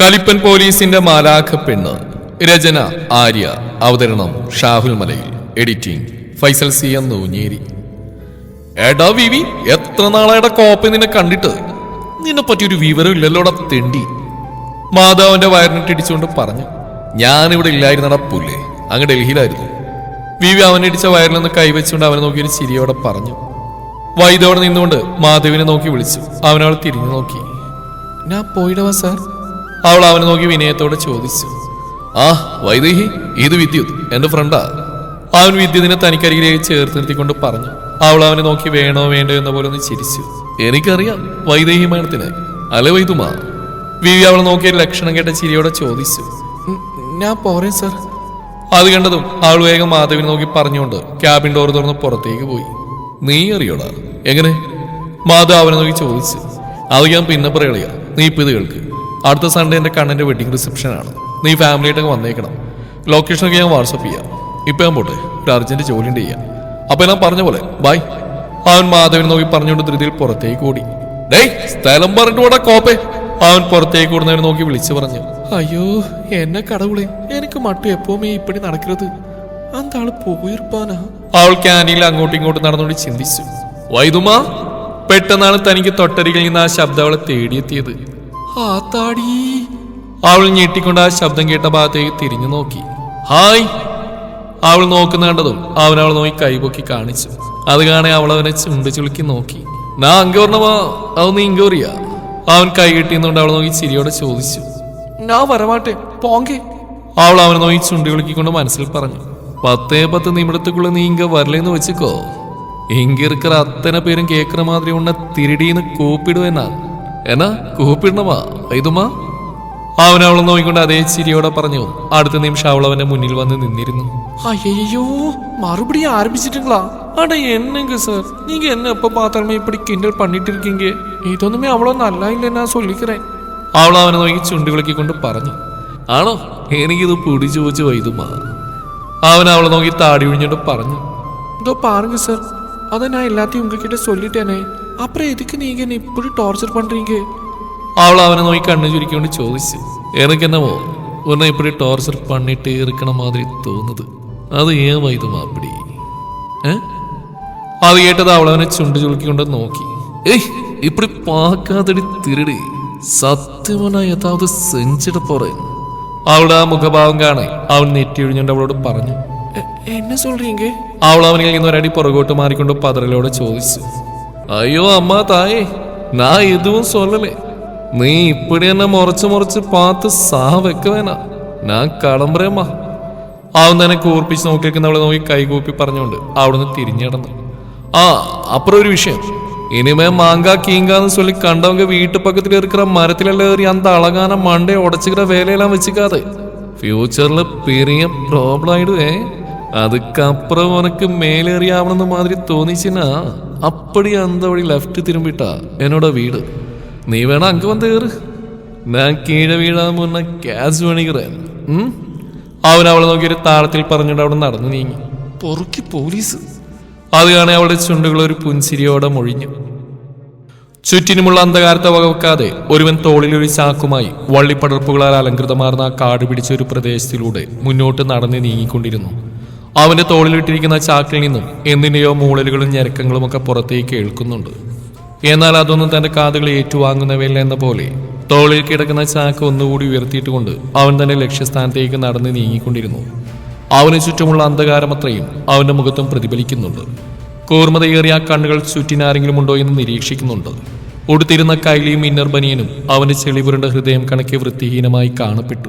കലിപ്പൻ പോലീസിന്റെ മാലാഖ പെണ്ണ് രചന ആര്യ. അവതരണം Shahul Malayil. Editing Faisal C M Noonjeri. എടാ വിവി എത്ര നാളായുടെ കോപ്പ നിന്നെ കണ്ടിട്ട്? നിന്നെ പറ്റിയൊരു വിവരം ഇല്ലല്ലോടാ തെണ്ടി. മാതാവിന്റെ വയറിനിട്ടിടിച്ചുകൊണ്ട് പറഞ്ഞു ഞാനിവിടെ ഇല്ലായിരുന്നടാ പുല്ലേ. അങ്ങ് ഡൽഹിയിലായിരുന്നു. വിവി അവനിടിച്ച വയറിൽ നിന്ന് കൈവച്ചുകൊണ്ട് അവനെ നോക്കി ഒരു ചിരിയോടെ പറഞ്ഞു. വൈദോടെ നിന്നുകൊണ്ട് മാധവിനെ നോക്കി വിളിച്ചു. അവനവൾ തിരിഞ്ഞു നോക്കി. ഞാൻ പോയിടവാ സാർ. അവൾ അവനെ നോക്കി വിനയത്തോടെ ചോദിച്ചു. ആ വൈദേഹി ഇത് വിദ്യുത് എന്റെ ഫ്രണ്ടാ. അവൻ വിദ്യുതിനെ തനിക്കരികിലേക്ക് ചേർത്ത് നിർത്തിക്കൊണ്ട് പറഞ്ഞു. അവൾ അവനെ നോക്കി വേണോ വേണ്ടോ എന്ന പോലെ ഒന്ന് ചിരിച്ചു. എനിക്കറിയാം വൈദേഹി മരണത്തിന് അല്ലെ വൈദുമാ? വിവി അവളെ നോക്കിയ ലക്ഷണം കേട്ട ചിരിയോടെ ചോദിച്ചു. ഞാൻ പോരേ സർ. അത് കണ്ടതും അവൾ വേഗം മാധവിനെ നോക്കി പറഞ്ഞുകൊണ്ട് ക്യാബിൻ ഡോർ തുറന്ന് പുറത്തേക്ക് പോയി. നീ അറിയോടാ? എങ്ങനെ? മാധവ് അവനെ നോക്കി ചോദിച്ചു. അത് ഞാൻ പിന്നെ പറയളിയ നീ ഇപ്പിത് ഇത് കേൾക്ക്. അടുത്ത സൺഡേ എന്റെ കണ്ണന്റെ വെഡിങ് റിസപ്ഷനാണ് നീ ഫാമിലിയായിട്ടൊക്കെ വന്നേക്കണം. ലൊക്കേഷനൊക്കെ ഞാൻ വാട്സപ്പ് ചെയ്യാം. ഇപ്പം ഞാൻ പോട്ടെ. ഒരു അർജന്റ് ജോലിന്റെ ചെയ്യാം. അപ്പോൾ ഞാൻ പറഞ്ഞ പോലെ ബൈ അവൻ മാധവൻ നോക്കി പറഞ്ഞുകൊണ്ട് ധൃതിയിൽ പുറത്തേക്ക് ഓടി. ഡേയ് സ്ഥലം പറഞ്ഞിട്ട് കൂടെ കോപ്പേ. അവൻ പുറത്തേക്ക് കൂടുന്നവരെ നോക്കി വിളിച്ചു പറഞ്ഞു. അയ്യോ എന്നെ കടവുളെ. എനിക്ക് മട്ടു എപ്പോമേ ഇപ്പടി നടക്കരുത്. അന്താൾ പോയിരുപ്പാനാ. അവൾ ക്യാനിയിൽ അങ്ങോട്ടും ഇങ്ങോട്ടും നടന്നുകൊണ്ട് ചിന്തിച്ചു. വൈദുമാ പെട്ടെന്നാണ് തനിക്ക് തൊട്ടരികിൽ നിന്ന് ആ ശബ്ദം അവളെ തേടിയെത്തിയത്. താടി അവൾ ഞെട്ടിക്കൊണ്ട് ആ ശബ്ദം കേട്ട ഭാഗത്തേക്ക് തിരിഞ്ഞു നോക്കി. ഹായ്. അവൾ നോക്കുന്ന കണ്ടതും അവനവൾ നോക്കി കൈപൊക്കി കാണിച്ചു. അത് കാണാൻ അവൾ അവനെ ചുണ്ട് ചുളുക്കി നോക്കി. നാ അങ്കോർണമാ പറഞ്ഞവാ അത് നീ ഇങ്കോറിയ അവൻ കൈ കിട്ടിയെന്നുകൊണ്ട് അവൾ നോക്കി ചിരിയോടെ ചോദിച്ചു. ഞാൻ വരവാട്ടെ. പോങ്കേ. അവൾ അവനെ നോക്കി ചുണ്ടി വിളിക്കൊണ്ട് മനസ്സിൽ പറഞ്ഞു. പത്തേ പത്ത് നിമിടത്തുക്കുള്ള നീ ഇങ്ക വരലേന്ന് വെച്ചിക്കോ. ഇങ്കിർക്കർ അത്തന പേരും കേക്കറ മാതിരി ഉണ്ണ തിരിടീന്ന് കൂപ്പിടുവെന്നാണ് എന്നാ കൂപ്പിടണമാ ഇതുമാ അവൻ അവളെ നോക്കിക്കൊണ്ട് അതേ ചിരിയോടെ പറഞ്ഞു അടുത്ത നിമിഷം അവൾ അവന്റെ മുന്നിൽ വന്ന് നിന്നിരുന്നു ஐயோ மறுபடியும் ஆரம்பிச்சிட்டுங்களா அட என்னங்க சார் நீங்க என்ன எப்ப பார்த்தாலுமே இப்படி கிண்டல் பண்ணிட்டு இருக்கீங்க ഇതൊന്നുമേ അവളോ നല്ല ഇല്ല ഞാൻ சொல்லிக்கிறேன் അവൾ അവനെ നോക്കി ചുണ്ടി വിളക്കിക്കൊണ്ട് പറഞ്ഞു ആണോ എനിക്കിത് പിടിച്ചു വെച്ച് വൈതുമാ അവൻ അവളെ നോക്കി താടി ഒഴിഞ്ഞിട്ട് പറഞ്ഞു இதோ பாருங்க சார் அதை நான் எல்லாத்தையும் உங்ககிட்ட சொல்லிட்டேனே അപ്പുറം എതുക്ക് നീ ഇങ്ങനെ ഇപ്പോഴും ടോർച്ചർ പണ്ടിരിക്ക അവൾ അവനെ നോക്കി കണ്ണു ചുരുക്കിക്കൊണ്ട് ചോദിച്ചു. എനക്കെന്നമോ ഉന്നെ ഇപ്പോഴും ടോർച്ചർ പണിട്ട് ഇറക്കണ മാതിരി തോന്നുന്നത്. അത് ഏവായത് മാപ്പിടി? അത് കേട്ടത് അവളവനെ ചുണ്ടു ചുളുക്കിക്കൊണ്ട് നോക്കി. ഏയ് ഇപ്പടി പാക്കാതടി തിരുടി. സത്യമന യഥാവത് സെഞ്ചിട പോറേ അവളുടെ ആ മുഖഭാവം കാണേ അവൻ നെറ്റിയൊഴിഞ്ഞുകൊണ്ട് അവളോട് പറഞ്ഞു. എന്നെ സോൾ അവൾ അവനിൽ നിന്ന് ഒരടി പുറകോട്ട് മാറിക്കൊണ്ട് പതറലോടെ ചോദിച്ചു. അയ്യോ അമ്മ தாயே നാ எதுவும் சொல்லலை നീ ഇപ്പടി എന്നെ முறைச்சு മുറച്ച് പാത്ത് സാ വെക്ക ഞാൻ കളമ്പ്രേമ്മ അവൻ തന്നെ കൂർപ്പിച്ച് നോക്കി നിൽക്കുന്നവളെ നോക്കി കൈകൂപ്പി പറഞ്ഞുകൊണ്ട് അവിടുന്ന് തിരിഞ്ഞിടന്നു ആ അപ്പുറം ഒരു വിഷയം. ഇനിമേ മാങ്ക കീങ്കാന്ന് ചൊല്ലി കണ്ടവങ്ക വീട്ടുപക്കത്തിൽ ഇറക്കിற മരത്തിലെല്ലാം ഏറി അന്ത അളകാന മണ്ടയെ ഉടച്ചിക്കിற വേലയെല്ലാം വെച്ചിക്കാതെ. ഫ്യൂച്ചറിൽ പെരിയ പ്രോബ്ലം ആയിടുവേ. அதுக்கப்புறம் உனக்கு மேலேறியாவணுன்னு மாதிரி தோணிச்சுன்னா அப்படி அந்த வழி ലെഫ്റ്റ് തിരുമ്പിട്ടാ என்னோட വീട്. നീ വേണം അങ്ക് വന്ന് കയറ് ഞാൻ കീഴ വീഴാൻ മുന്ന ക്യാസ് പണിക്കറൻ അവൻ അവളെ നോക്കി ഒരു താളത്തിൽ പറഞ്ഞിട്ട് അവിടെ നടന്നു നീങ്ങി. പൊറുക്കി പോലീസ്. അത് കാണേ അവളുടെ ചുണ്ടുകൾ ഒരു പുൻസിരിയോടെ മൊഴിഞ്ഞു. ചുറ്റിനുമുള്ള അന്ധകാരത്തെ വകവെക്കാതെ ഒരുവൻ തോളിൽ ഒരു ചാക്കുമായി വള്ളിപ്പടർപ്പുകളാൽ അലങ്കൃതമാർന്ന ആ കാട് പിടിച്ച ഒരു പ്രദേശത്തിലൂടെ മുന്നോട്ട് നടന്ന് നീങ്ങിക്കൊണ്ടിരുന്നു. അവന്റെ തോളിലിട്ടിരിക്കുന്ന ചാക്കിൽ നിന്നും എന്തിന്റെയോ മൂളലുകളും ഞരക്കങ്ങളും ഒക്കെ പുറത്തേക്ക് കേൾക്കുന്നുണ്ട്. എന്നാൽ അതൊന്നും തന്റെ കാതുകൾ ഏറ്റുവാങ്ങുന്നവയല്ല എന്ന പോലെ തോളിൽ കിടക്കുന്ന ചാക്ക് ഒന്നുകൂടി ഉയർത്തിയിട്ടുകൊണ്ട് അവൻ തന്റെ ലക്ഷ്യസ്ഥാനത്തേക്ക് നടന്ന് നീങ്ങിക്കൊണ്ടിരുന്നു. അവന് ചുറ്റുമുള്ള അന്ധകാരം അത്രയും അവന്റെ മുഖത്തും പ്രതിഫലിക്കുന്നുണ്ട്. കൂർമ്മതയേറിയ കണ്ണുകൾ ചുറ്റിനാരെങ്കിലും ഉണ്ടോ എന്ന് നിരീക്ഷിക്കുന്നുണ്ട്. ഉടുത്തിരുന്ന കൈലിയും ഇന്നർ ബനിയനും അവന്റെ ചെളിപുരണ്ട ഹൃദയം കണക്കെ വൃത്തിഹീനമായി കാണപ്പെട്ടു.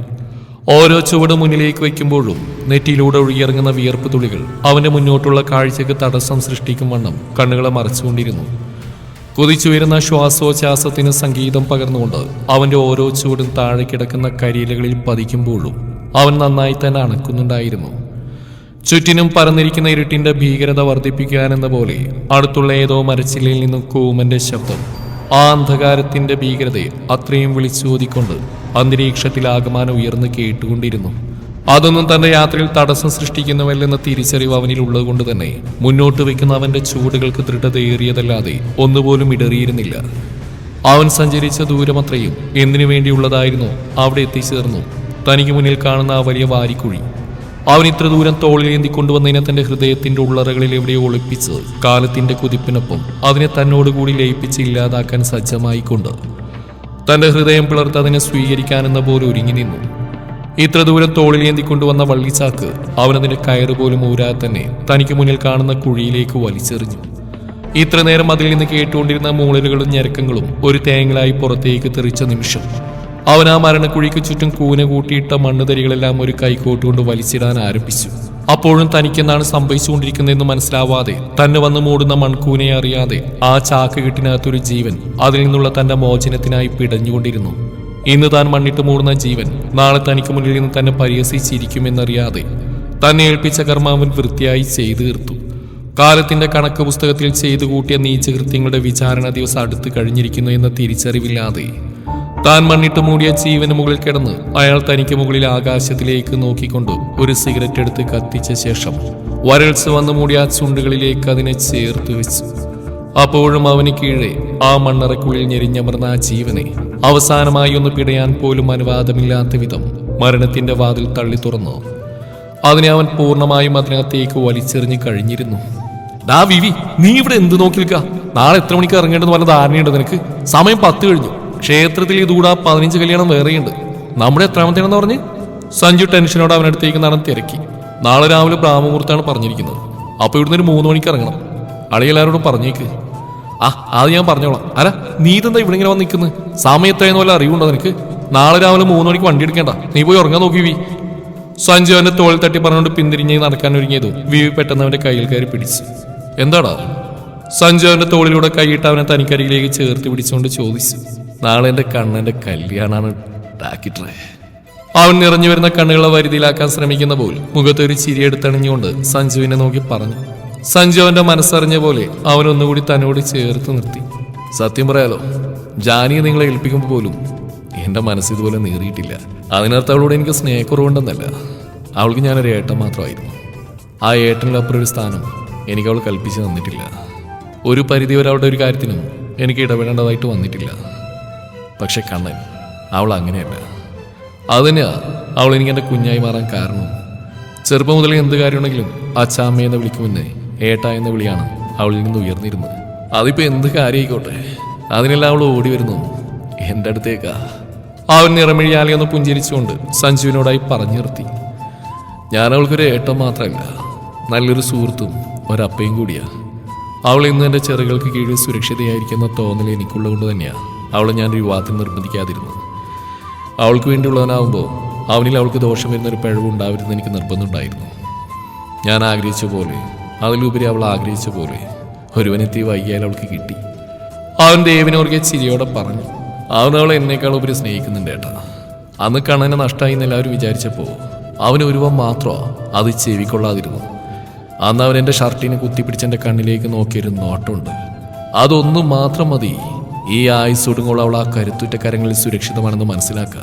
ഓരോ ചുവട് മുന്നിലേക്ക് വയ്ക്കുമ്പോഴും നെറ്റിയിലൂടെ ഒഴുകിയിറങ്ങുന്ന വിയർപ്പ് തുളികൾ അവന്റെ മുന്നോട്ടുള്ള കാഴ്ചയ്ക്ക് തടസ്സം സൃഷ്ടിക്കും വണ്ണം കണ്ണുകളെ മറച്ചുകൊണ്ടിരുന്നു. കുതിച്ചുയരുന്ന ശ്വാസോച്ഛ്വാസത്തിന് സംഗീതം പകർന്നുകൊണ്ട് അവന്റെ ഓരോ ചുവടും താഴെ കിടക്കുന്ന കരിയിലകളിൽ പതിക്കുമ്പോഴും അവൻ നന്നായി തന്നെ അണക്കുന്നുണ്ടായിരുന്നു. ചുറ്റിനും പരന്നിരിക്കുന്ന ഇരുട്ടിന്റെ ഭീകരത വർദ്ധിപ്പിക്കാനെന്ന പോലെ അടുത്തുള്ള ഏതോ മരച്ചില്ലയിൽ നിന്നും കൂമന്റെ ശബ്ദം ആ അന്ധകാരത്തിന്റെ ഭീകരതയെ അത്രയും വിളിച്ചോതിക്കൊണ്ട് അന്തരീക്ഷത്തിൽ ആകമാനം ഉയർന്ന് കേട്ടുകൊണ്ടിരുന്നു. അതൊന്നും തന്റെ യാത്രയിൽ തടസ്സം സൃഷ്ടിക്കുന്നവല്ലെന്ന തിരിച്ചറിവ് അവനിൽ ഉള്ളതുകൊണ്ട് തന്നെ മുന്നോട്ട് വെക്കുന്ന അവന്റെ ചൂടുകൾക്ക് ദൃഢതയേറിയതല്ലാതെ ഒന്നുപോലും ഇടറിയിരുന്നില്ല. അവൻ സഞ്ചരിച്ച ദൂരമത്രയും എന്തിനു വേണ്ടിയുള്ളതായിരുന്നു അവിടെ എത്തിച്ചേർന്നു. തനിക്ക് മുന്നിൽ കാണുന്ന ആ വലിയ വാരിക്കുഴി. അവൻ ഇത്ര ദൂരം തോളിലേന്തി കൊണ്ടുവന്നതിനെ തന്റെ ഹൃദയത്തിന്റെ ഉള്ളറകളിൽ എവിടെയോ ഒളിപ്പിച്ച് കാലത്തിന്റെ കുതിപ്പിനൊപ്പം അതിനെ തന്നോടുകൂടി ലയിപ്പിച്ച് ഇല്ലാതാക്കാൻ സജ്ജമായിക്കൊണ്ട് തന്റെ ഹൃദയം പിളർത്ത് അതിനെ സ്വീകരിക്കാനെന്ന പോലെ ഒരുങ്ങി നിന്നു. ഇത്ര ദൂരം തോളിലേന്തി കൊണ്ടുവന്ന വള്ളിച്ചാക്ക് അവനതിന്റെ കയറ് പോലും ഊരാതെ തന്നെ തനിക്ക് മുന്നിൽ കാണുന്ന കുഴിയിലേക്ക് വലിച്ചെറിഞ്ഞു. ഇത്ര നേരം അതിൽ നിന്ന് കേട്ടുകൊണ്ടിരുന്ന മൂളലുകളും ഞരക്കങ്ങളും ഒരു തേങ്ങലായി പുറത്തേക്ക് തെറിച്ച നിമിഷം അവൻ ആ മരണക്കുഴിക്ക് ചുറ്റും കൂന കൂട്ടിയിട്ട മണ്ണുതരികളെല്ലാം ഒരു കൈക്കോട്ടുകൊണ്ട് വലിച്ചിടാൻ ആരംഭിച്ചു. അപ്പോഴും തനിക്കെന്താണ് സംഭവിച്ചുകൊണ്ടിരിക്കുന്നതെന്ന് മനസ്സിലാവാതെ തന്നെ വന്ന് മൂടുന്ന മൺകൂനെ അറിയാതെ ആ ചാക്ക് കെട്ടിനകത്തൊരു ജീവൻ അതിൽ നിന്നുള്ള തന്റെ മോചനത്തിനായി പിടഞ്ഞുകൊണ്ടിരുന്നു. ഇന്ന് താൻ മണ്ണിട്ട് മൂടുന്ന ജീവൻ നാളെ തനിക്ക് മുന്നിൽ നിന്ന് തന്നെ പരിഹസിച്ചിരിക്കുമെന്നറിയാതെ തന്നെ ഏൽപ്പിച്ച കർമാവൻ വൃത്തിയായി ചെയ്തു തീർത്തു. കാലത്തിന്റെ കണക്ക് പുസ്തകത്തിൽ ചെയ്തു കൂട്ടിയ നീചകൃത്യങ്ങളുടെ വിചാരണ ദിവസം അടുത്ത് കഴിഞ്ഞിരിക്കുന്നു എന്ന തിരിച്ചറിവില്ലാതെ താൻ മണ്ണിട്ട് മൂടിയ ജീവന് മുകളിൽ കിടന്ന് അയാൾ തനിക്ക് മുകളിൽ ആകാശത്തിലേക്ക് നോക്കിക്കൊണ്ട് ഒരു സിഗരറ്റ് എടുത്ത് കത്തിച്ച ശേഷം വരൾച്ച വന്ന് മൂടിയ ചുണ്ടുകളിലേക്ക് അതിനെ ചേർത്ത് വെച്ചു. അപ്പോഴും അവന് കീഴെ ആ മണ്ണറക്കുള്ളിൽ ഞെരിഞ്ഞമർന്ന ആ ജീവനെ അവസാനമായി ഒന്ന് പിടയാൻ പോലും അനുവാദമില്ലാത്ത വിധം മരണത്തിന്റെ വാതിൽ തള്ളി തുറന്നു. അതിനെ അവൻ പൂർണമായും അതിനകത്തേക്ക് വലിച്ചെറിഞ്ഞു കഴിഞ്ഞിരുന്നു. ഡാ വിവി നീ ഇവിടെ എന്ത് നോക്കി നിൽക്കുക നാളെ എത്ര മണിക്ക് ഇറങ്ങേണ്ടെന്ന് പറഞ്ഞ ധാരണയുണ്ട് നിനക്ക്? സമയം പത്ത് കഴിഞ്ഞു. ക്ഷേത്രത്തിൽ ഇതുകൂടാ പതിനഞ്ച് കല്യാണം വേറെയുണ്ട്. നമ്മുടെ എത്രാമത്തേണെന്ന് പറഞ്ഞ്? സഞ്ജു ടെൻഷനോട് അവനടുത്തേക്ക് നടന്ന് തിരക്കി. നാളെ രാവിലെ ബ്രാഹ്മുഹൂർത്താണ് പറഞ്ഞിരിക്കുന്നത്. അപ്പോൾ ഇവിടുന്ന് ഒരു മൂന്ന് മണിക്ക് ഇറങ്ങണം. അളിയെല്ലാവരോടും പറഞ്ഞേക്ക്. ആ അത് ഞാൻ പറഞ്ഞോളാം. അല്ല നീ ഇതെന്താ ഇവിടെ ഇങ്ങനെ വന്ന് നിൽക്കുന്നത് സമയത്തായെന്ന് വല്ല അറിവുണ്ടോ നിനക്ക്? നാളെ രാവിലെ മൂന്ന് മണിക്ക് വണ്ടി എടുക്കേണ്ട. നീ പോയി ഉറങ്ങാൻ നോക്കി വി. സഞ്ജു അവന്റെ തോളിൽ തട്ടി പറഞ്ഞുകൊണ്ട് പിന്തിരിഞ്ഞ് നടക്കാൻ ഒരുങ്ങിയത് വി പെട്ടെന്ന് അവന്റെ കയ്യിൽ കയറി പിടിച്ചു. എന്താടാ? സഞ്ജു അവന്റെ തോളിലൂടെ കൈയിട്ട് അവനെ തനിക്കരികിലേക്ക് ചേർത്ത് പിടിച്ചുകൊണ്ട് ചോദിച്ചു. നാളെ എന്റെ കണ്ണന്റെ കല്യാണാണ് ഡാക്കിട്രേ അവൻ നിറഞ്ഞു വരുന്ന കണ്ണുകളെ വരുതിയിലാക്കാൻ ശ്രമിക്കുന്ന പോൽ മുഖത്തൊരു ചിരി എടുത്തണിഞ്ഞുകൊണ്ട് സഞ്ജുവിനെ നോക്കി പറഞ്ഞു. സഞ്ജു അവന്റെ മനസ്സറിഞ്ഞ പോലെ അവനൊന്നുകൂടി തന്നോട് ചേർത്ത് നിർത്തി. സത്യം പറയാലോ ജാനിയെ നിങ്ങളെ ഏൽപ്പിക്കുമ്പോൾ പോലും എന്റെ മനസ്സ് ഇതുപോലെ നേറിയിട്ടില്ല. അതിനർത്ഥം അവളോട് എനിക്ക് സ്നേഹക്കുറവുണ്ടെന്നല്ല. അവൾക്ക് ഞാനൊരു ഏട്ടൻ മാത്രമായിരുന്നു. ആ ഏട്ടനിലപ്പുറം ഒരു സ്ഥാനം എനിക്ക് അവൾ കൽപ്പിച്ച് തന്നിട്ടില്ല. ഒരു പരിധി വരെ അവളുടെ ഒരു കാര്യത്തിനും എനിക്ക് ഇടപെടേണ്ടതായിട്ട് വന്നിട്ടില്ല. പക്ഷെ കണ്ണൻ അവൾ അങ്ങനെയല്ല. അതിനാ അവൾ എനിക്ക് എന്റെ കുഞ്ഞായി മാറാൻ കാരണം ചെറുപ്പം മുതൽ എന്ത് കാര്യമുണ്ടെങ്കിലും അച്ചാമ്മ എന്ന് വിളിക്കുമെന്നേ ഏട്ട എന്ന വിളിയാണ് അവളിൽ നിന്ന് ഉയർന്നിരുന്നത്. അതിപ്പോ എന്ത് കാര്യമായിക്കോട്ടെ? അതിനെല്ലാം അവൾ ഓടി വരുന്നു. എന്റെ അടുത്തേക്കാ. അവൻ നിറമിഴിയാലി ഒന്ന് പുഞ്ചിരിച്ചുകൊണ്ട് സഞ്ജുവിനോടായി പറഞ്ഞു നിർത്തി. ഞാൻ അവൾക്കൊരു ഏട്ടം മാത്രമല്ല നല്ലൊരു സുഹൃത്തും ഒരപ്പയും കൂടിയാ. അവൾ ഇന്ന് എന്റെ ചെറുകൾക്ക് കീഴിൽ സുരക്ഷിതയായിരിക്കുന്ന തോന്നൽ എനിക്കുള്ളത് കൊണ്ട് തന്നെയാണ് അവളെ ഞാനൊരു വിവാഹത്തിൽ നിർബന്ധിക്കാതിരുന്നത് അവൾക്ക് വേണ്ടിയുള്ളവനാവുമ്പോൾ അവനിൽ അവൾക്ക് ദോഷം വരുന്ന ഒരു പിഴവ് ഉണ്ടാവരുതെന്ന് എനിക്ക് നിർബന്ധമുണ്ടായിരുന്നു ഞാൻ ആഗ്രഹിച്ച പോലെ അതിലുപരി അവൾ ആഗ്രഹിച്ച പോലെ ഒരുവനെത്തി വൈകിയാൽ അവൾക്ക് കിട്ടി. അവൻ ദേവിനോർക്കെ ചിരിയോടെ പറഞ്ഞു അവൻ അവളെ എന്നേക്കാൾ ഉപരി സ്നേഹിക്കുന്നുണ്ട് ഏട്ടാ. അന്ന് കണ്ണനെ നഷ്ടമായി എന്ന് എല്ലാവരും വിചാരിച്ചപ്പോൾ അവന് ഒരുവൻ മാത്രമാ അത് ചെവിക്കൊള്ളാതിരുന്നു അന്ന് അവൻ എന്റെ ഷർട്ടിനെ കുത്തിപ്പിടിച്ച് എന്റെ കണ്ണിലേക്ക് നോക്കിയൊരു നോട്ടമുണ്ട്. അതൊന്നും മാത്രം മതി. ഈ ആയുസൊടുങ്ങോളം അവൾ ആ കരുത്തുറ്റ കരങ്ങളിൽ സുരക്ഷിതമാണെന്ന് മനസ്സിലാക്കുക.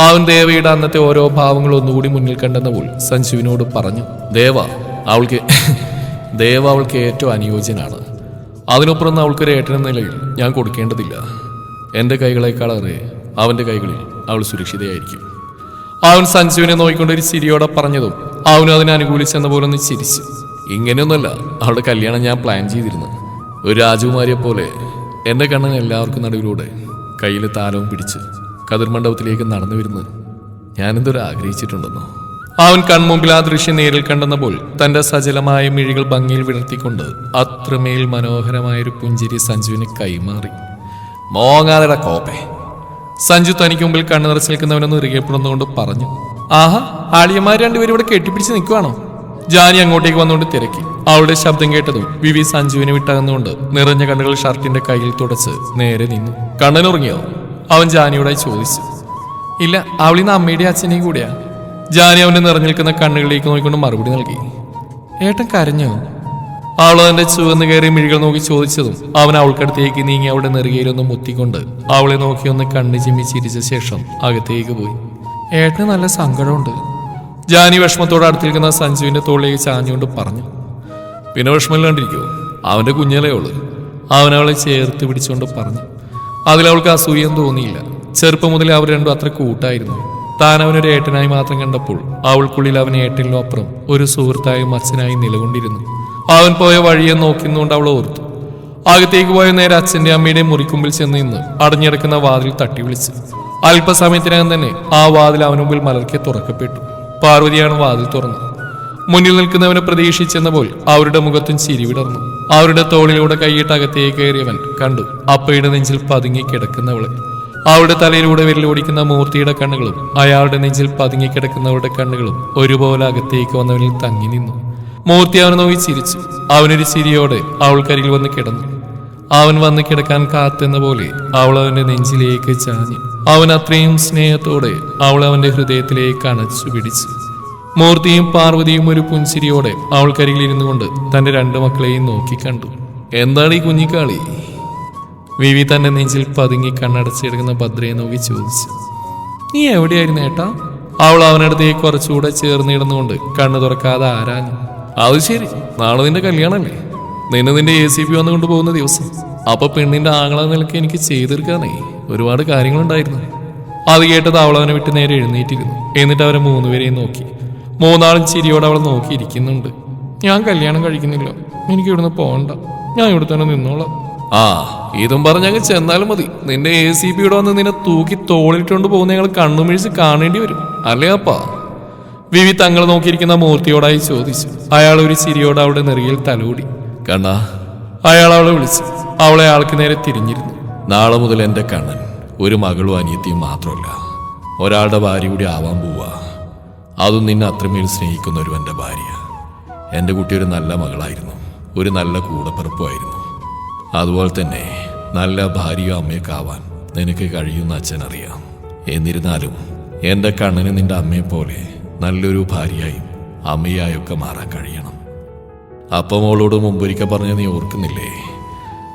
അവൻ ദേവയുടെ അന്നത്തെ ഓരോ ഭാവങ്ങളും ഒന്നുകൂടി മുന്നിൽ കണ്ടെന്നപ്പോൾ സഞ്ജുവിനോട് പറഞ്ഞു ദേവ അവൾക്ക് ദേവ അവൾക്ക് ഏറ്റവും അനുയോജ്യനാണ്. അതിനപ്പുറം അവൾക്കൊരു ഏട്ടനെന്ന നിലയിൽ ഞാൻ കൊടുക്കേണ്ടതില്ല. എന്റെ കൈകളെക്കാളേറെ അവന്റെ കൈകളിൽ അവൾ സുരക്ഷിതയായിരിക്കും. അവൻ സഞ്ജുവിനെ നോക്കിക്കൊണ്ട് ഒരു ചിരിയോടെ പറഞ്ഞതും അവനും അതിനെ അനുകൂലിച്ചെന്ന പോലെ ഒന്ന് ചിരിച്ചു. ഇങ്ങനെയൊന്നുമല്ല അവളുടെ കല്യാണം ഞാൻ പ്ലാൻ ചെയ്തിരുന്നു. ഒരു രാജകുമാരിയെ പോലെ എന്റെ കണ്ണൻ എല്ലാവർക്കും നടുവിലൂടെ കയ്യിൽ താലവും പിടിച്ച് കതിർമണ്ഡപത്തിലേക്ക് നടന്നു വരുന്നു ഞാനെന്തൊരു ആഗ്രഹിച്ചിട്ടുണ്ടെന്നോ? അവൻ കൺമുമ്പിൽ ആ ദൃശ്യം നേരിൽ കണ്ടെന്നപ്പോൾ തന്റെ സജലമായ മിഴികൾ ഭംഗിയിൽ വിടർത്തിക്കൊണ്ട് അത്രമേൽ മനോഹരമായൊരു പുഞ്ചിരി സഞ്ജുവിന് കൈമാറി. മോങ്ങാതെ കോപ്പെ. സഞ്ജു തനിക്ക് മുമ്പിൽ കണ്ണു നിറച്ച് നിൽക്കുന്നവനൊന്ന് ഇറുകപ്പെടുന്നുകൊണ്ട് പറഞ്ഞു ആഹാ ആളിയന്മാർ രണ്ടുപേരും ഇവിടെ കെട്ടിപ്പിടിച്ച് നിൽക്കുവാണോ? ജാനി അങ്ങോട്ടേക്ക് വന്നുകൊണ്ട് തിരക്കി. അവളുടെ ശബ്ദം കേട്ടതും വിവി സഞ്ജുവിനെ വിട്ടകന്നുകൊണ്ട് നിറഞ്ഞ കണ്ണുകൾ ഷർട്ടിന്റെ കയ്യിൽ തുടച്ച് നേരെ നിന്നു. കണ്ണനുറങ്ങിയോ? അവൻ ജാനിയോടായി ചോദിച്ചു. ഇല്ല അവളിന്ന് അമ്മയുടെ അച്ഛനെയും കൂടിയാ. ജാനി അവന്റെ നിറഞ്ഞു നിൽക്കുന്ന കണ്ണുകളിലേക്ക് നോക്കിക്കൊണ്ട് മറുപടി നൽകി. ഏട്ടൻ കരഞ്ഞോ? അവൾ അവന്റെ ചുവന്ന് കയറി മിഴികൾ നോക്കി ചോദിച്ചതും അവൻ അവൾക്കടുത്തേക്ക് നീങ്ങി അവളുടെ നെറുകയിലൊന്ന് മുത്തിക്കൊണ്ട് അവളെ നോക്കി ഒന്ന് കണ്ണു ചിമ്മി ചിരിച്ച ശേഷം അകത്തേക്ക് പോയി. ഏട്ടന് നല്ല സങ്കടമുണ്ട്. ജാനി വിഷമത്തോടെ അടുത്തിരിക്കുന്ന സഞ്ജുവിന്റെ തോളിലേക്ക് ചാഞ്ഞുകൊണ്ട് പറഞ്ഞു. പിന്നെ വിഷമമില്ലാണ്ടിരിക്കുമോ അവന്റെ കുഞ്ഞലേ ഉള്ളു. അവനവളെ ചേർത്ത് പിടിച്ചുകൊണ്ട് പറഞ്ഞു. അതിലവൾക്ക് അസൂയം തോന്നിയില്ല. ചെറുപ്പം മുതൽ അവർ രണ്ടും അത്ര കൂട്ടായിരുന്നു. താൻ അവനൊരു ഏട്ടനായി മാത്രം കണ്ടപ്പോൾ അവൾക്കുള്ളിൽ അവൻ ഏട്ടനിലും അപ്പുറം ഒരു സുഹൃത്തായും അച്ഛനായി നിലകൊണ്ടിരുന്നു. അവൻ പോയ വഴിയെ നോക്കുന്നുകൊണ്ട് അവൾ ഓർത്തു. അകത്തേക്ക് പോയ നേരെ അച്ഛന്റെ അമ്മയുടെയും മുറിക്കുമ്പിൽ ചെന്ന് നിന്ന് അടഞ്ഞിടക്കുന്ന വാതിൽ തട്ടി വിളിച്ചു. അല്പസമയത്തിനകം തന്നെ ആ വാതിൽ അവന് മുമ്പിൽ മലർക്കെ തുറക്കപ്പെട്ടു. പാർവതിയാണ് വാതിൽ തുറന്നത്. മുന്നിൽ നിൽക്കുന്നവനെ പ്രതീക്ഷിച്ചെന്ന പോൽ അവരുടെ മുഖത്തും ചിരി വിടർന്നു. അവരുടെ തോളിലൂടെ കൈയിട്ട് അകത്തേക്ക് കയറിയവൻ കണ്ടു. അപ്പയുടെ നെഞ്ചിൽ പതുങ്ങി കിടക്കുന്നവളെ. അവളുടെ തലയിലൂടെ വിരലോടിക്കുന്ന മൂർത്തിയുടെ കണ്ണുകളും അയാളുടെ നെഞ്ചിൽ പതുങ്ങി കിടക്കുന്നവരുടെ കണ്ണുകളും ഒരുപോലെ അകത്തേക്ക് വന്നവനിൽ തങ്ങി നിന്നു. മൂർത്തി അവനെ നോക്കി ചിരിച്ചു. അവനൊരു ചിരിയോടെ അവൾക്കരികിൽ വന്ന് കിടന്നു. അവൻ വന്ന് കിടക്കാൻ കാത്തെന്ന പോലെ അവൾ അവന്റെ നെഞ്ചിലേക്ക് ചാഞ്ഞു. അവൻ അത്രയും സ്നേഹത്തോടെ അവൾ അവന്റെ ഹൃദയത്തിലേക്ക് അണച്ചു പിടിച്ചു. മൂർത്തിയും പാർവതിയും ഒരു പുൻസിരിയോടെ അവൾക്കരികിൽ ഇരുന്നു കൊണ്ട് തന്റെ രണ്ട് മക്കളെയും നോക്കി കണ്ടു. എന്താണ് ഈ കുഞ്ഞിക്കാളി? വിവി തന്റെ നെഞ്ചിൽ പതുങ്ങി കണ്ണടച്ചെടുക്കുന്ന ഭദ്രയെ നോക്കി ചോദിച്ചു. നീ എവിടെയായിരുന്നു ഏട്ടാ? അവൾ അവനടുത്തേ കുറച്ചുകൂടെ ചേർന്നിടുന്നുകൊണ്ട് കണ്ണു തുറക്കാതെ ആരാഞ്ഞു. അത് ശരി നാളെ നിന്റെ കല്യാണമല്ലേ? നിന്നെ നിന്റെ എ സി പി വന്നുകൊണ്ട് പോകുന്ന ദിവസം. അപ്പൊ പെണ്ണിന്റെ ആങ്ങള നിലയ്ക്ക് എനിക്ക് ചെയ്തെടുക്കാനേ ഒരുപാട് കാര്യങ്ങളുണ്ടായിരുന്നു. അത് കേട്ടത് അവൾ അവനെ വിട്ട് നേരെ എഴുന്നേറ്റിരുന്നു. എന്നിട്ട് അവരെ മൂന്നുപേരെയും നോക്കി. മൂന്നാളും ചിരിയോടെ അവളെ നോക്കിയിരിക്കുന്നുണ്ട്. ഞാൻ കല്യാണം കഴിക്കുന്നില്ല. എനിക്ക് ഇവിടുന്ന് പോകണ്ട. ഞാൻ ഇവിടെ തന്നെ നിന്നോളാം. ആ ഇതും പറഞ്ഞങ്ങ് ചെന്നാലും മതി. നിന്റെ എ സി പിയുടെ വന്ന് നിന്നെ തൂക്കി തോളിലിട്ടുകൊണ്ട് പോകുന്ന ഞങ്ങൾ കണ്ണുമിഴിച്ച് കാണേണ്ടി വരും. അല്ലേ അപ്പാ? വിവി തങ്ങൾ നോക്കിയിരിക്കുന്ന മൂർത്തിയോടായി ചോദിച്ചു. അയാൾ ഒരു ചിരിയോടെ അവളുടെ നെറിയിൽ തലോടി. കണ്ണാ. അയാൾ അവളെ വിളിച്ചു. അവളെ ആൾക്ക് നേരെ തിരിഞ്ഞിരുന്നു. നാളെ മുതൽ എന്റെ കണ്ണൻ ഒരു മകളും അനിയത്തിയും മാത്രമല്ല. ഒരാളുടെ ഭാര്യ കൂടി ആവാൻ പോവാ. അതും നിന്നെ അത്രമേൽ സ്നേഹിക്കുന്ന ഒരുവന്റെ ഭാര്യ. എന്റെ കുട്ടി ഒരു നല്ല മകളായിരുന്നു. ഒരു നല്ല കൂടപ്പിറപ്പുമായിരുന്നു. അതുപോലെ തന്നെ നല്ല ഭാര്യയോ അമ്മയൊക്കെ ആവാൻ നിനക്ക് കഴിയുന്ന അച്ഛനറിയാം എന്നിരുന്നാലും എന്റെ കണ്ണിന് നിന്റെ അമ്മയെപ്പോലെ നല്ലൊരു ഭാര്യയായും അമ്മയായൊക്കെ മാറാൻ കഴിയണം. അപ്പം മോളോട് മുമ്പൊരിക്കൽ പറഞ്ഞ നീ ഓർക്കുന്നില്ലേ?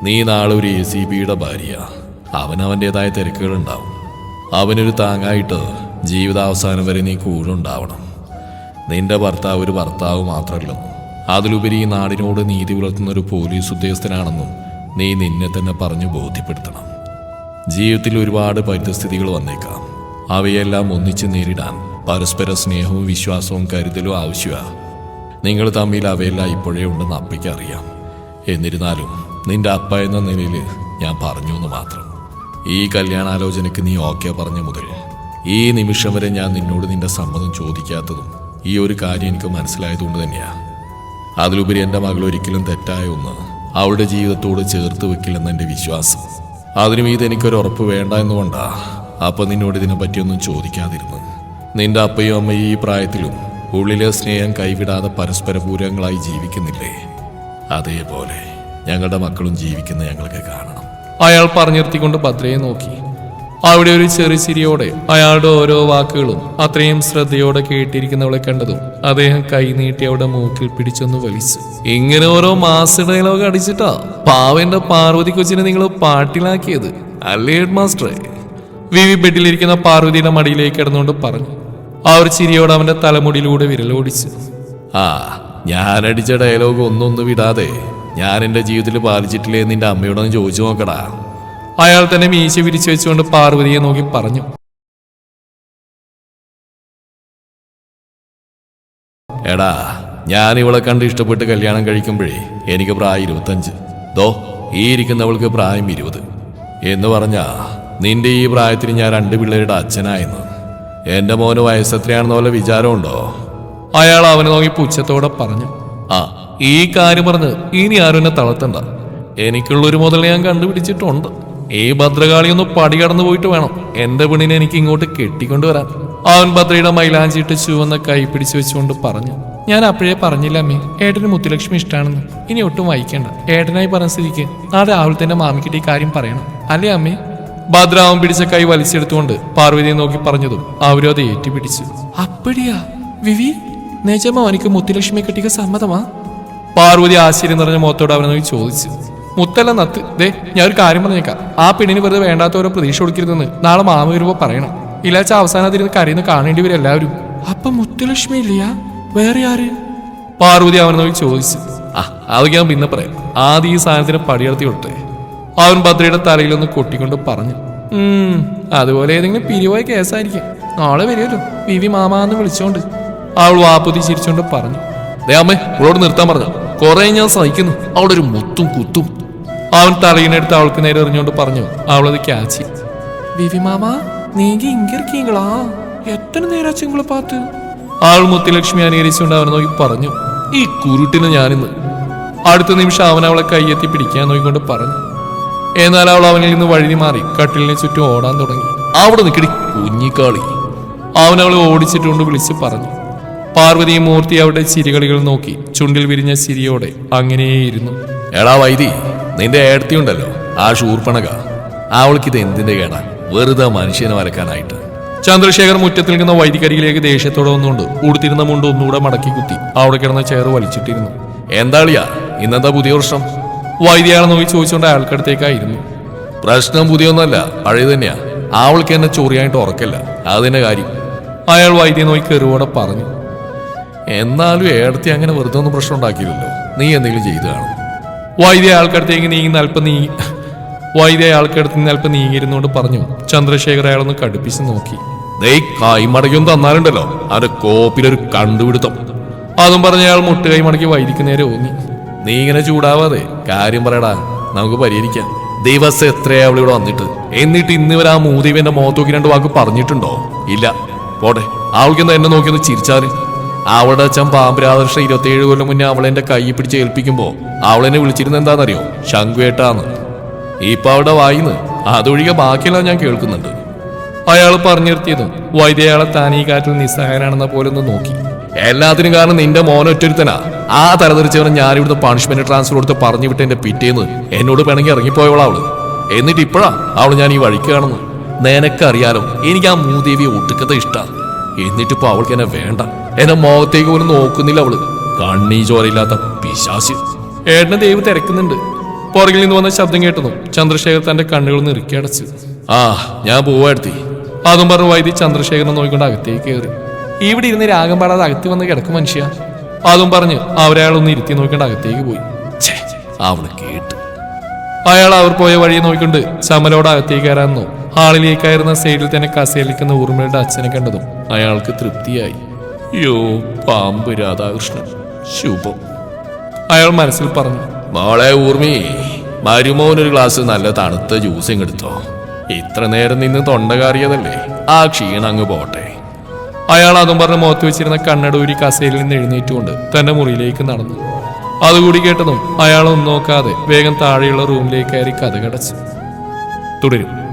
നീ നാളെ ഒരു എ സി ബിയുടെ ഭാര്യ. അവൻ അവന്റെതായ തിരക്കുകളുണ്ടാവും. അവനൊരു താങ്ങായിട്ട് ജീവിതാവസാനം വരെ നീ കൂടുണ്ടാവണം നിന്റെ ഭർത്താവ് ഒരു ഭർത്താവ് മാത്രമല്ലെന്നും അതിലുപരി ഈ നാടിനോട് നീതി പുലർത്തുന്ന ഒരു പോലീസ് ഉദ്യോഗസ്ഥനാണെന്നും നീ നിന്നെ തന്നെ പറഞ്ഞു ബോധ്യപ്പെടുത്തണം. ജീവിതത്തിൽ ഒരുപാട് പരിതസ്ഥിതികൾ വന്നേക്കാം. അവയെല്ലാം ഒന്നിച്ച് നേരിടാൻ പരസ്പര സ്നേഹവും വിശ്വാസവും കരുതലും ആവശ്യമാണ് നിങ്ങൾ തമ്മിൽ അവയെല്ലാം ഇപ്പോഴേ ഉണ്ടെന്ന് അപ്പയ്ക്ക് അറിയാം. എന്നിരുന്നാലും നിന്റെ അപ്പ എന്ന നിലയിൽ ഞാൻ പറഞ്ഞു എന്ന് മാത്രം. ഈ കല്യാണാലോചനയ്ക്ക് നീ ഓക്കെ പറഞ്ഞ മുതൽ ഈ നിമിഷം വരെ ഞാൻ നിന്നോട് നിന്റെ സമ്മതം ചോദിക്കാത്തതും ഈ ഒരു കാര്യം എനിക്ക് മനസ്സിലായതുകൊണ്ട് തന്നെയാ. അതിലുപരി എന്റെ മകൾ ഒരിക്കലും തെറ്റായ ഒന്ന് അവളുടെ ജീവിതത്തോട് ചേർത്ത് വെക്കില്ലെന്ന് എന്റെ വിശ്വാസം. അതിനും ഇത് എനിക്കൊരു ഉറപ്പ് വേണ്ട എന്നുകൊണ്ടാ അപ്പൊ നിന്നോട് ഇതിനെ പറ്റിയൊന്നും ചോദിക്കാതിരുന്നു. നിന്റെ അപ്പയും അമ്മയും ഈ പ്രായത്തിലും ഉള്ളിലെ സ്നേഹം കൈവിടാതെ പരസ്പര പൂരങ്ങളായി ജീവിക്കുന്നില്ലേ? അതേപോലെ ഞങ്ങളുടെ മക്കളും ജീവിക്കുന്ന ഞങ്ങൾക്ക് കാണണം. അയാൾ പറഞ്ഞു നിർത്തിക്കൊണ്ട് ഭദ്രയെ നോക്കി. അവിടെ ഒരു ചെറു ചിരിയോടെ അയാളുടെ ഓരോ വാക്കുകളും അത്രയും ശ്രദ്ധയോടെ കേട്ടിരിക്കുന്നവളെ കണ്ടതും അദ്ദേഹം കൈനീട്ടി അവിടെ മൂക്കിൽ പിടിച്ചൊന്ന് വലിച്ചു. ഇങ്ങനെ ഓരോ മാസ് ഡയലോഗ് അടിച്ചിട്ടാ പാവന്റെ പാർവതി കൊച്ചിനെ നിങ്ങൾ പാട്ടിലാക്കിയത് അല്ലേ ഹെഡ് മാസ്റ്ററെ വിവി ബെഡിലിരിക്കുന്ന പാർവതിയുടെ മടിയിലേക്ക് കിടന്നുകൊണ്ട് പറഞ്ഞു. ആ ഒരു ചിരിയോടെ അവന്റെ തലമുടിയിലൂടെ വിരലോടിച്ചു ആ ഞാൻ അടിച്ച ഡയലോഗ് ഒന്നൊന്നും വിടാതെ ഞാൻ എന്റെ ജീവിതത്തിൽ പാലിച്ചിട്ടില്ലേ നിന്റെ അമ്മയോടൊന്ന് ചോദിച്ചു നോക്കടാ. അയാൾ തന്നെ മീശ വിരിച്ചു വെച്ചുകൊണ്ട് പാർവതിയെ നോക്കി പറഞ്ഞു. എടാ ഞാൻ ഇവളെ കണ്ട് ഇഷ്ടപ്പെട്ട് കല്യാണം കഴിക്കുമ്പോഴേ എനിക്ക് പ്രായം ഇരുപത്തഞ്ച്. ദോ ഈ ഇരിക്കുന്നവൾക്ക് പ്രായം ഇരുപത്. എന്ന് പറഞ്ഞാ നിന്റെ ഈ പ്രായത്തിൽ ഞാൻ രണ്ട് പിള്ളേരുടെ അച്ഛനായെന്ന്. എന്റെ മോന് വയസ്സത്രയാണെന്ന പോലെ വിചാരമുണ്ടോ? അയാൾ അവനെ നോക്കി പുച്ഛത്തോടെ പറഞ്ഞു. ആ. ഈ കാര്യം പറഞ്ഞ് ഇനി ആരും എന്നെ തളർത്തണ്ട. എനിക്കുള്ളൊരു മുതൽ ഞാൻ കണ്ടുപിടിച്ചിട്ടുണ്ട്. ഈ ഭദ്രകാളി ഒന്ന് പടി കടന്നു പോയിട്ട് വേണം. എന്റെ പെണ്ണിനെ എനിക്ക് ഇങ്ങോട്ട് കെട്ടിക്കൊണ്ടുവരാൻ. അവൻ ഭദ്രയുടെ മൈലാഞ്ചിട്ട് ചുവന്ന കൈ പിടിച്ചു വെച്ചുകൊണ്ട് പറഞ്ഞു ഞാൻ അപ്പോഴേ പറഞ്ഞില്ല അമ്മേ. ഏട്ടന് മുത്തുലക്ഷ്മി ഇഷ്ടമാണെന്ന് ഇനി ഒട്ടും വായിക്കേണ്ട ഏട്ടനായി പറഞ്ഞ സ്ഥിതിക്ക് നാളെ രാഹുൽ തന്നെ മാമിക്കിട്ട് ഈ കാര്യം പറയണം. അല്ലേ അമ്മേ? ഭദ്ര അവൻ പിടിച്ച കൈ വലിച്ചെടുത്തുകൊണ്ട് പാർവതിയെ നോക്കി പറഞ്ഞതും അവരും അത് ഏറ്റുപിടിച്ചു. അപ്പടിയാ. വിവി നിജമോ എനിക്ക് മുത്തുലക്ഷ്മിയെ കിട്ടിയ സമ്മതമാ? പാർവതി ആശ്ചര്യം നിറഞ്ഞ മുഖത്തോട് അവനെ നോക്കി ചോദിച്ചു. മുത്തല്ല നത്ത്. ദേ ഞാൻ ഒരു കാര്യം പറഞ്ഞേക്കാം. ആ പെണ്ണിന് വെറുതെ വേണ്ടാത്തവരോ പ്രതീക്ഷ കൊടുക്കരുതെന്ന് നാളെ മാമ വരുമ്പോ പറയണം. ഇല്ലാച്ച അവസാനത്തിരുന്ന് കരയുന്ന കാണേണ്ടി വരും എല്ലാവരും. അപ്പൊ മുത്തുലക്ഷ്മി ഇല്ലയാ വേറെ ആര്? പാർവതി അവനെ നോക്കി ചോദിച്ചു. ആ അതൊക്കെ ഞാൻ പിന്നെ പറയാം. ആദ്യം ഈ സാധനത്തിന് പടിയടത്തി കൊടുത്തേ. അവൻ ഭദ്രയുടെ തലയിലൊന്ന് കൊട്ടിക്കൊണ്ട് പറഞ്ഞു. "ഉം, അതുപോലെ ഏതെങ്കിലും പിരിവായ കേസായിരിക്കും. നാളെ വരുമല്ലോ വിവി മാമാന്ന് വിളിച്ചോണ്ട്. അവൾ വാപ്പുതി ചിരിച്ചോണ്ട് പറഞ്ഞു. ദേ അമ്മേ ഇവളോട് നിർത്താൻ പറഞ്ഞു? കുറെ ഞാൻ സഹിക്കുന്നു. അവളുടെ ഒരു മുത്തും കുത്തും. അവൻ തലയിനെടുത്ത് അവൾക്ക് നേരെ എറിഞ്ഞോണ്ട് പറഞ്ഞു അവളത് ക്യാച്ച് വിവി എത്ര നേരാച്ചു പാത്ത്? ആൾ മുത്തുലക്ഷ്മി അനുകരിച്ചുകൊണ്ട് അവനെ നോക്കി പറഞ്ഞു ഈ കുരുട്ടിന് ഞാനിന്ന്. അടുത്ത നിമിഷം അവൻ അവളെ കയ്യെത്തി പിടിക്കാൻ നോക്കിക്കൊണ്ട് പറഞ്ഞു എന്നാൽ അവൾ അവനിൽ നിന്ന് വഴുതി മാറി കട്ടിലിനെ ചുറ്റും ഓടാൻ തുടങ്ങി. അവിടെ നിൽക്കടി കുഞ്ഞിക്കാളി. അവൻ അവനവളെ ഓടിച്ചിട്ടുകൊണ്ട് വിളിച്ച് പറഞ്ഞു പാർവതിയും മൂർത്തി അവരുടെ ചിരികളികൾ നോക്കി ചുണ്ടിൽ വിരിഞ്ഞ ചിരിയോടെ അങ്ങനെയേയിരുന്നു. എടാ വൈദി നിന്റെ ഏടത്തിയുണ്ടല്ലോ ആ ഷൂർപ്പണക അവൾക്കിത് എന്തിന്റെ കേടാ? വെറുതെ മനുഷ്യനെ വരക്കാനായിട്ട് ചന്ദ്രശേഖർ മുറ്റത്തിൽ നിൽക്കുന്ന വൈദികരികിലേക്ക് ദേഷ്യത്തോടെ വന്നുകൊണ്ട് ഉടുത്തിരുന്ന മുണ്ട് ഒന്നുകൂടെ മടക്കി കുത്തി അവിടെ കിടന്ന ചെയർ വലിച്ചിട്ടിരുന്നു. എന്താളിയാ ഇന്നെന്താ പുതിയ വർഷം? വൈദ്യയാളെ നോക്കി ചോദിച്ചുകൊണ്ട് അയാൾക്കടുത്തേക്കായിരുന്നു. പ്രശ്നം പുതിയൊന്നല്ല പഴയ തന്നെയാ. അവൾക്ക് എന്നെ ചൊറിയായിട്ട് ഉറക്കല്ല. അതിന്റെ കാര്യം. അയാൾ വൈദ്യ നോക്കി കെറുവോടെ പറഞ്ഞു. എന്നാലും ഏടത്തി അങ്ങനെ വെറുതെ ഒന്നും പ്രശ്നം ഉണ്ടാക്കിയില്ലല്ലോ. നീ എന്തെങ്കിലും ചെയ്തു കാണും. വൈദ്യ അയാൾക്കടുത്തേക്ക് നീങ്ങി അല്പം നീ വൈദ്യ ആൾക്കടുത്ത് നിന്ന് അല്പം നീങ്ങിയിരുന്നുകൊണ്ട് പറഞ്ഞു. ചന്ദ്രശേഖർ അയാളൊന്ന് കടുപ്പിച്ച് നോക്കി. ദേ കൈമടക്കൊന്നും തന്നാലുണ്ടല്ലോ. അവന്റെ കോപ്പിലൊരു കണ്ടുപിടുത്തം. അതും പറഞ്ഞ അയാൾ മുട്ടുകൈ മടക്കി വൈദ്യക്ക് നേരെ ഓങ്ങി നീ ഇങ്ങനെ ചൂടാവാതെ കാര്യം പറയടാ. നമുക്ക് പരിഹരിക്കാം. ദിവസം എത്രയാ അവൾ ഇവിടെ വന്നിട്ട്? എന്നിട്ട് ഇന്ന് വരെ ആ മൂദീവന്റെ മോത്തോക്കി രണ്ട് വാക്ക് പറഞ്ഞിട്ടുണ്ടോ? ഇല്ല. പോട്ടെ. അവൾക്ക് എന്നെ നോക്കിയൊന്ന് ചിരിച്ചാൽ? അവളുടെ അച്ഛൻ പാമ്പരാദർശ ഇരുപത്തിയേഴ് കൊല്ലം മുന്നേ അവളെ എന്റെ കൈ പിടിച്ച് ഏൽപ്പിക്കുമ്പോ അവളെന്നെ വിളിച്ചിരുന്ന എന്താണെന്നറിയോ ശങ്കുവേട്ടാന്ന് ഇപ്പൊ അവിടെ വായിന്ന് അതൊഴികെ ബാക്കിയെല്ലാം ഞാൻ കേൾക്കുന്നുണ്ട്. അയാൾ പറഞ്ഞു നിർത്തിയതും വൈദ്യ അയാളെ താനീ കാറ്റിൽ നിസ്സഹായനാണെന്ന പോലെ ഒന്ന് നോക്കി. എല്ലാത്തിനും കാരണം നിന്റെ മോനൊറ്റൊരുത്തനാ ആ തലതെറിച്ചവനെ ഞാൻ ഇവിടുത്തെ പണിഷ്മെന്റ് ട്രാൻസ്ഫർ കൊടുത്ത് പറഞ്ഞു വിട്ട് എന്റെ പിറ്റേന്ന് എന്നോട് പിണങ്ങി ഇറങ്ങിപ്പോയവളാ അവൾ. എന്നിട്ട് ഇപ്പോഴാ അവൾ ഞാൻ ഈ വഴിക്ക് കാണുന്നു നിനക്കറിയാലോ എനിക്ക് ആ മൂദേവിയെ ഒട്ടുക്കത്തെ ഇഷ്ടാ. എന്നിട്ടിപ്പോ അവൾക്ക് എന്നെ വേണ്ട. എന്നെ മുഖത്തേക്ക് പോലും നോക്കുന്നില്ല അവൾ. കണ്ണീ ചോരയില്ലാത്ത പിശാശി ഏട്ടനെ ദൈവം തിരക്കുന്നുണ്ട്. പുറകിൽ നിന്ന് വന്ന ശബ്ദം കേട്ടതും ചന്ദ്രശേഖർ തന്റെ കണ്ണുകൾ നിറുക്കി അടച്ചു. ആ ഞാൻ പോവാടുത്തി അതും പറഞ്ഞു വൈദ്യ ചന്ദ്രശേഖരനെ നോക്കിക്കൊണ്ട് അകത്തേക്ക് കയറി. ഇവിടെ ഇരുന്ന് രാഗം പാടാതെ അകത്ത് വന്ന് കിടക്കും മനുഷ്യ. അതും പറഞ്ഞ് അവരയാളൊന്ന് ഇരുത്തി നോക്കിക്കൊണ്ട് അകത്തേക്ക് പോയി. അവൾ കേട്ടു. അയാൾ അവർ പോയ വഴിയെ നോക്കിക്കൊണ്ട് ചമലോട് അകത്തേക്ക് കയറാമെന്നോ ഹാളിലേക്കായിരുന്ന സൈഡിൽ തന്നെ കസേലിക്കുന്ന ഊർമ്മയുടെ അച്ഛനെ കണ്ടതും അയാൾക്ക് തൃപ്തിയായി. യോ പാമ്പ് രാധാകൃഷ്ണൻ ശുഭം. അയാൾ മനസ്സിൽ പറഞ്ഞു മോളെ ഊർമി ഒരു ഗ്ലാസ് നല്ല തണുത്ത ജ്യൂസ് എടുത്തോ. ഇത്ര നേരം നിന്ന് തൊണ്ട കാറിയതല്ലേ ആ ക്ഷീണം അങ്ങ് പോട്ടെ. അയാൾ അതും പറഞ്ഞ് മുഖത്ത് വെച്ചിരുന്ന കണ്ണടൂരി കസേരയിൽ നിന്ന് എഴുന്നേറ്റുകൊണ്ട് തന്റെ മുറിയിലേക്ക് നടന്നു. അതുകൂടി കേട്ടതും അയാളൊന്നും നോക്കാതെ വേഗം താഴെയുള്ള റൂമിലേക്ക് കയറി കഥകടച്ചു തുടരും.